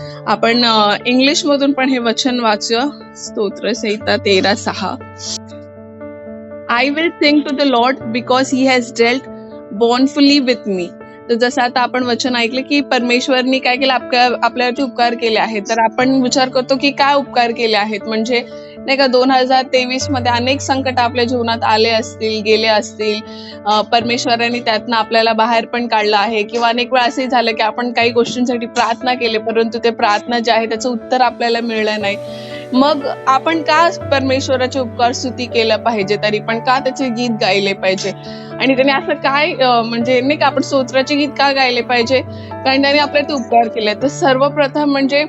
आपण इंग्लिश मधून पण हे वचन वाचूया. स्तोत्र संहिता तेरा सहा. I will sing to the Lord because he has dealt bountifully with me तर जसं आता आपण वचन ऐकलं की परमेश्वरनी काय केलं? आपल्या आपल्यावरती उपकार केले आहेत. तर आपण विचार करतो की काय उपकार केले आहेत? म्हणजे नाही का दोन हजार तेवीसमध्ये अनेक संकट आपल्या जीवनात आले असतील गेले असतील. परमेश्वराने त्यातनं आपल्याला बाहेर पण काढलं आहे. किंवा अनेक वेळा असंही झालं की आपण काही गोष्टींसाठी प्रार्थना केली परंतु ते प्रार्थना जे आहे त्याचं उत्तर आपल्याला मिळलं नाही. मग आपण का परमेश्वराचे उपकार स्तुती केलं पाहिजे? तरी पण का त्याचे गीत गायले पाहिजे? आणि त्याने असं काय म्हणजे नाही का आपण स्तोत्राचे गीत का गायले पाहिजे? कारण त्याने आपले ते उपकार केले. तर सर्वप्रथम म्हणजे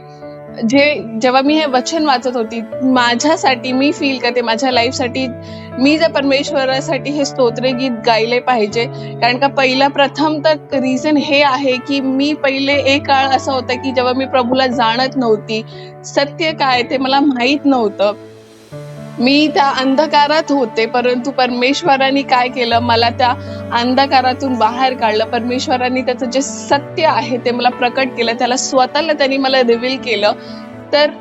जे जेव्हा मी हे वचन वाचत होती माझ्यासाठी मी फील करते माझ्या लाईफसाठी मी जर परमेश्वरासाठी हे स्तोत्रे गीत गायले पाहिजे. कारण का पहिला प्रथम तर रिझन हे आहे की मी पहिले एक काळ असा होता की जेव्हा मी प्रभूला जाणत नव्हती सत्य काय ते मला माहीत नव्हतं. मी त्या अंधकारात होते परंतु परमेश्वराने काय केलं? मला त्या अंधकारातून बाहेर काढलं. परमेश्वराने त्याचं जे सत्य आहे ते मला प्रकट केलं. त्याला स्वतःला त्यांनी मला रिव्हील केलं. तर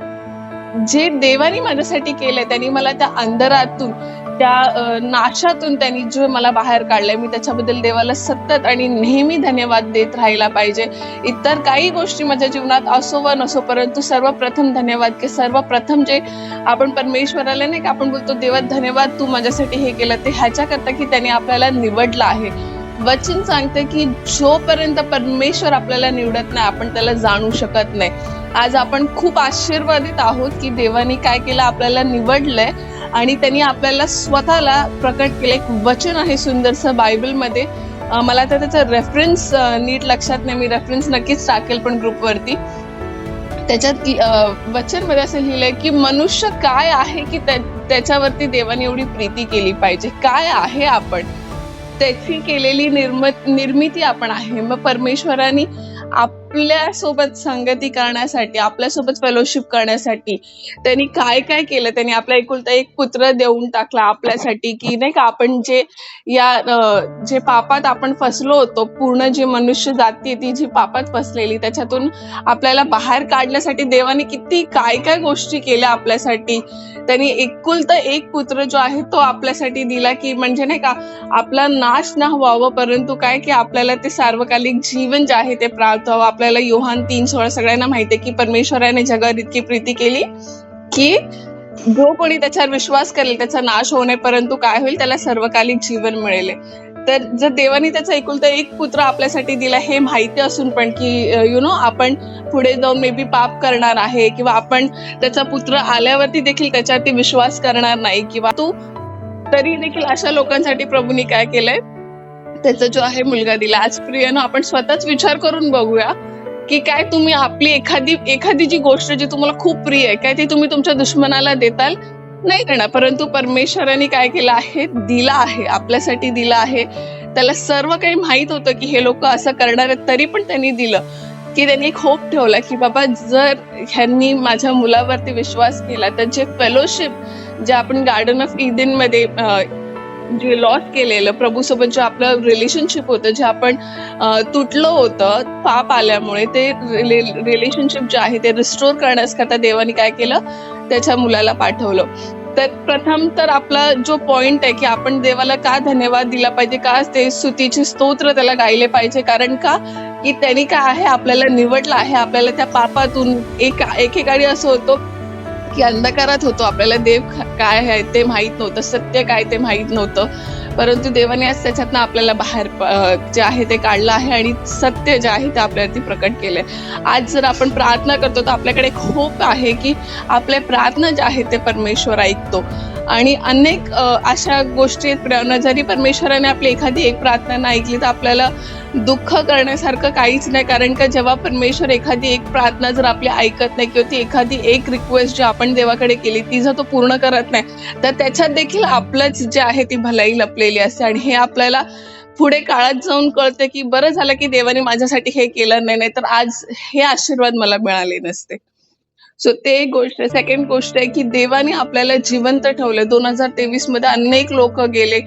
जे देवाने माझ्यासाठी केलंय त्यांनी मला त्या अंधारातून त्या नाशातून त्यांनी जे मला बाहेर काढलंय मी त्याच्याबद्दल देवाला सतत आणि नेहमी धन्यवाद देत राहायला पाहिजे. इतर काही गोष्टी माझ्या जीवनात असो व नसो परंतु सर्वप्रथम धन्यवाद की सर्वप्रथम जे आपण परमेश्वराला नाही का आपण बोलतो देवा धन्यवाद तू माझ्यासाठी हे केलं. ते ह्याच्याकरता की त्याने आपल्याला निवडलं आहे. वचन सांगते की जोपर्यंत परमेश्वर आपल्याला निवडत नाही आपण त्याला जाणू शकत नाही. आज आपण खूप आशीर्वादित आहोत की देवाने काय केलं आपल्याला निवडलंय. आणि त्यांनी आपल्याला स्वतःला प्रकट केलं. एक वचन आहे सुंदरसं बायबलमध्ये. मला तर त्याचा रेफरन्स नीट लक्षात नाही. मी रेफरन्स नक्कीच टाकेल पण ग्रुपवरती. त्याच्यात वचनमध्ये असं लिहिलंय की मनुष्य काय आहे की त्या- त्याच्यावरती देवाने एवढी प्रीती केली पाहिजे? काय आहे आपण? त्याची केलेली निर्म निर्मिती आपण आहे. मग परमेश्वराने आप आपल्यासोबत संगती करण्यासाठी आपल्यासोबत फेलोशिप करण्यासाठी त्यांनी काय काय केलं? त्यांनी आपला एकुलता एक पुत्र देऊन टाकला आपल्यासाठी की नाही का आपण जे या जे पापात आपण फसलो होतो पूर्ण जी मनुष्य जाती ती जी पापात फसलेली त्याच्यातून आपल्याला बाहेर काढण्यासाठी देवाने किती काय काय गोष्टी केल्या आपल्यासाठी. त्यांनी एकुलता एक पुत्र जो आहे तो आपल्यासाठी दिला की म्हणजे नाही का आपला नाश ना व्हावं परंतु काय की आपल्याला ते सार्वकालिक जीवन जे आहे ते प्राप्त व्हावं. आपल्याला योहान तीन सोळा सगळ्यांना माहिती आहे की परमेश्वराने जगावर इतकी प्रीती केली की जो कोणी त्याच्यावर विश्वास करेल त्याचा नाश होणे परंतु काय होईल? त्याला सर्वकालिक जीवन मिळेल. तर जर देवाने त्याचा एकुलता एक पुत्र आपल्यासाठी दिला हे माहिती असून पण की यु नो आपण पुढे जाऊन मे बी पाप करणार आहे किंवा आपण त्याचा पुत्र आल्यावरती देखील त्याच्यावरती विश्वास करणार नाही किंवा तू तरी देखील अशा लोकांसाठी प्रभूने काय केलंय? त्याचा जो आहे मुलगा दिला. आज प्रियनो आपण स्वतःच विचार करून बघूया की काय तुम्ही आपली एखादी एखादी जी गोष्ट जी तुम्हाला खूप प्रिय आहे काय ती तुम्ही तुमच्या दुश्मनाला देताल? नाही देणार परंतु परमेश्वराने काय केलं आहे? दिला आहे आपल्यासाठी दिलं आहे. त्याला सर्व काही माहीत होतं की हे लोक असं करणार आहेत तरी पण त्यांनी दिलं. की त्यांनी एक होप ठेवला की बाबा जर ह्यांनी माझ्या मुलावरती विश्वास केला तर जे फेलोशिप जे आपण गार्डन ऑफ इडन जे लॉस केलेलं प्रभूसोबत जे आपलं रिलेशनशिप होतं जे आपण तुटलं होतं पाप आल्यामुळे ते रिलेशनशिप जे आहे ते रिस्टोर करण्याकरता देवाने काय केलं? त्याच्या मुलाला पाठवलं. तर प्रथम तर आपला जो पॉइंट आहे की आपण देवाला का धन्यवाद दिला पाहिजे का ते स्तुतीचे स्तोत्र त्याला गायले पाहिजे? कारण का? की त्यांनी काय आहे आपल्याला निवडलं आहे आपल्याला त्या पापातून एक एकेकाळी असं होतं की अंधकारात होतो आपल्याला. देव ख- काय आहे ते माहीत नव्हतं. सत्य काय ते माहीत नव्हतं. परंतु देवाने आज त्याच्यातनं आपल्याला बाहेर प- जे आहे ते काढलं आहे आणि सत्य जे आहे ते आपल्यावरती प्रकट केलंय. आज जर आपण प्रार्थना करतो तर आपल्याकडे एक होप आहे की आपल्या प्रार्थना ज्या आहेत ते परमेश्वर ऐकतो. आणि अनेक अशा गोष्टी आहेत. जरी परमेश्वराने आपली एखादी एक प्रार्थना नाही ऐकली तर आपल्याला दुःख करण्यासारखं काहीच नाही कारण का जेव्हा परमेश्वर एखादी एक प्रार्थना जर आपली ऐकत नाही किंवा ती एखादी एक रिक्वेस्ट जी आपण देवाकडे केली ती जर तो पूर्ण करत नाही तर त्याच्यात देखील आपलंच जे आहे ती भलाई लपलेली असते आणि हे आपल्याला पुढे काळात जाऊन कळतं की बरं झालं की देवाने माझ्यासाठी हे केलं नाही तर आज हे आशीर्वाद मला मिळाले नसते. सो ते एक गोष्ट आहे. सेकंड गोष्ट आहे की देवाने आपल्याला जिवंत ठेवलं. दोन हजार तेवीसमध्ये अनेक लोक गेले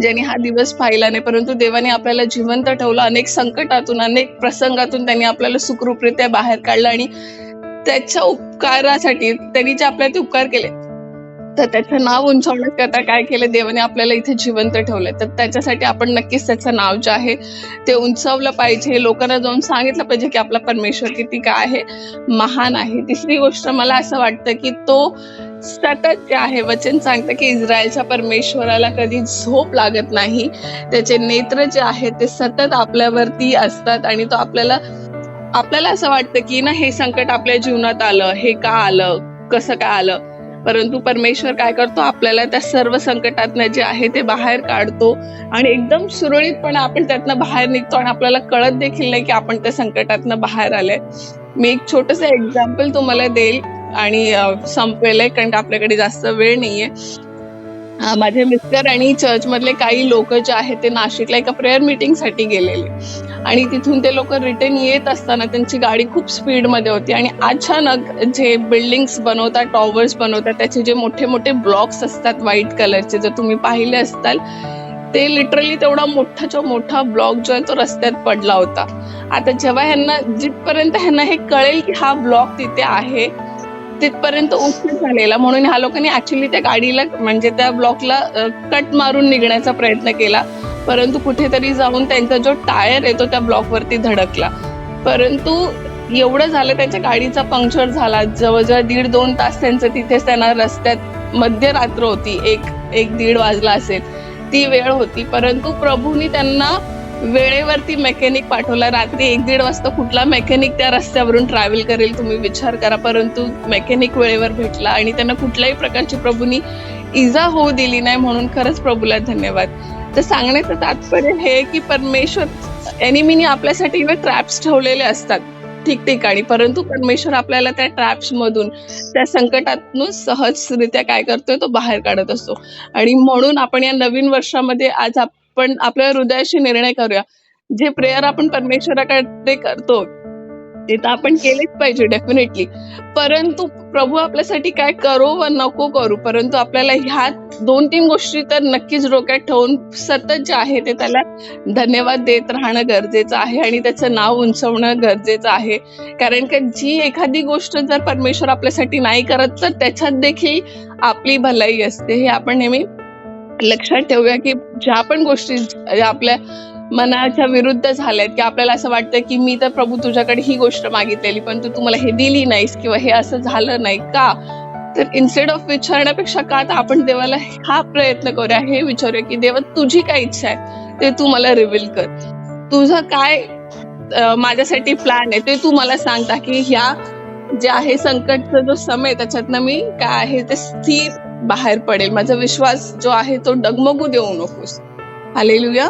ज्यांनी हा दिवस पाहिला नाही. परंतु देवाने आपल्याला जिवंत ठेवलं. अनेक संकटातून अनेक प्रसंगातून त्यांनी आपल्याला सुखरूपरित्या बाहेर काढलं आणि त्याच्या उपकारासाठी त्यांनी जे आपल्या ते उपकार केले. तर त्याचं नाव उंचावण्याकरता काय केलं? देवाने आपल्याला इथे जिवंत ठेवलंय. तर त्याच्यासाठी आपण नक्कीच त्याचं नाव जे आहे ते उंचावलं पाहिजे. लोकांना जाऊन सांगितलं पाहिजे की आपला परमेश्वर किती काय आहे महान आहे. तिसरी गोष्ट मला असं वाटतं की तो सतत जे आहे वचन सांगतं की इस्रायलच्या परमेश्वराला कधी झोप लागत नाही. त्याचे नेत्र जे आहेत ते सतत आपल्यावरती असतात आणि तो आपल्याला आपल्याला असं वाटतं की ना हे संकट आपल्या जीवनात आलं हे का आलं कसं काय आलं? परंतु परमेश्वर काय करतो? आपल्याला त्या सर्व संकटातनं जे आहे ते बाहेर काढतो आणि एकदम सुरळीतपणे आपण त्यातनं बाहेर निघतो आणि आपल्याला कळत देखील नाही की आपण त्या संकटातनं बाहेर आलंय. मी एक छोटस एक्झाम्पल तुम्हाला देईल आणि अं, आहे कारण आपल्याकडे जास्त वेळ नाहीये. अं, माझे मिस्टर आणि चर्च मधले काही लोक जे आहेत ते नाशिकला एका प्रेयर मीटिंगसाठी गेलेले. आणि तिथून ते लोक रिटर्न येत असताना त्यांची गाडी खूप स्पीडमध्ये होती आणि अचानक जे बिल्डिंग्स बनवतात टॉवर्स बनवतात त्याचे जे मोठे मोठे ब्लॉक्स असतात व्हाईट कलरचे जर तुम्ही पाहिले असताल ते लिटरली तेवढा मोठाच्या मोठा ब्लॉक जो आहे तो रस्त्यात पडला होता. आता जेव्हा ह्यांना जिथपर्यंत ह्यांना हे कळेल की हा ब्लॉक तिथे आहे तिथपर्यंत उशीर झालेला. म्हणून ह्या लोकांनी ऍक्च्युली त्या गाडीला म्हणजे त्या ब्लॉकला कट मारून निघण्याचा प्रयत्न केला. परंतु कुठेतरी जाऊन त्यांचा जो टायर आहे तो त्या ब्लॉकवरती धडकला. परंतु एवढं झालं त्यांच्या गाडीचा पंक्चर झाला. जवळजवळ दीड दोन तास त्यांचं तिथेच त्यांना रस्त्यात मध्यरात्र होती. एक एक दीड वाजला असेल. ती वेळ होती. परंतु प्रभूनी त्यांना वेळेवरती मेकॅनिक पाठवला. रात्री एक दीड वाजता कुठला मेकॅनिक त्या रस्त्यावरून ट्रॅव्हल करेल तुम्ही विचार करा. परंतु मेकॅनिक वेळेवर भेटला आणि त्यांना कुठल्याही प्रकारची प्रभूंनी इजा होऊ दिली नाही म्हणून खरंच प्रभूला धन्यवाद. तर सांगण्याचं तात्पर्य हे की परमेश्वर एनिमीने आपल्यासाठी ट्रॅप्स ठेवलेले असतात ठिकठिकाणी. परंतु परमेश्वर आपल्याला त्या ट्रॅप्स मधून त्या संकटातून सहजरित्या काय करतोय तो बाहेर काढत असतो. आणि म्हणून आपण या नवीन वर्षामध्ये आज आपण आपल्या हृदयाशी निर्णय करूया. जे प्रेयर आपण परमेश्वराकडे करतो ते तर आपण केलेच पाहिजे डेफिनेटली परंतु प्रभू आपल्यासाठी काय करो व नको करू परंतु आपल्याला ह्या दोन तीन गोष्टी तर नक्कीच डोक्यात ठेवून सतत जे आहे ते त्याला धन्यवाद देत राहणं गरजेचं आहे आणि त्याचं नाव उंचवणं गरजेचं आहे. कारण का जी एखादी गोष्ट जर परमेश्वर आपल्यासाठी नाही करत तर त्याच्यात देखील आपली भलाई असते. हे आपण नेहमी लक्षात ठेवूया की ज्या पण गोष्टी आपल्या मनाच्या विरुद्ध झाल्यात की आपल्याला असं वाटतं की मी तर प्रभू तुझ्याकडे ही गोष्ट मागितलेली पण तू तुम्हाला हे दिली नाहीस किंवा हे असं झालं नाही का? तर इन्स्टेड ऑफ विचारण्यापेक्षा का तर आपण देवाला हा प्रयत्न करूया हे विचारूया की देवा तुझी काय इच्छा आहे ते तू मला रिव्हील कर. तुझं काय माझ्यासाठी प्लॅन आहे ते तू मला सांगता की ह्या जे आहे संकटचा जो समय त्याच्यातनं मी काय आहे ते स्थिर बाहेर पडेल. माझा विश्वास जो आहे तो डगमगू देऊ नकोस. हालेलुया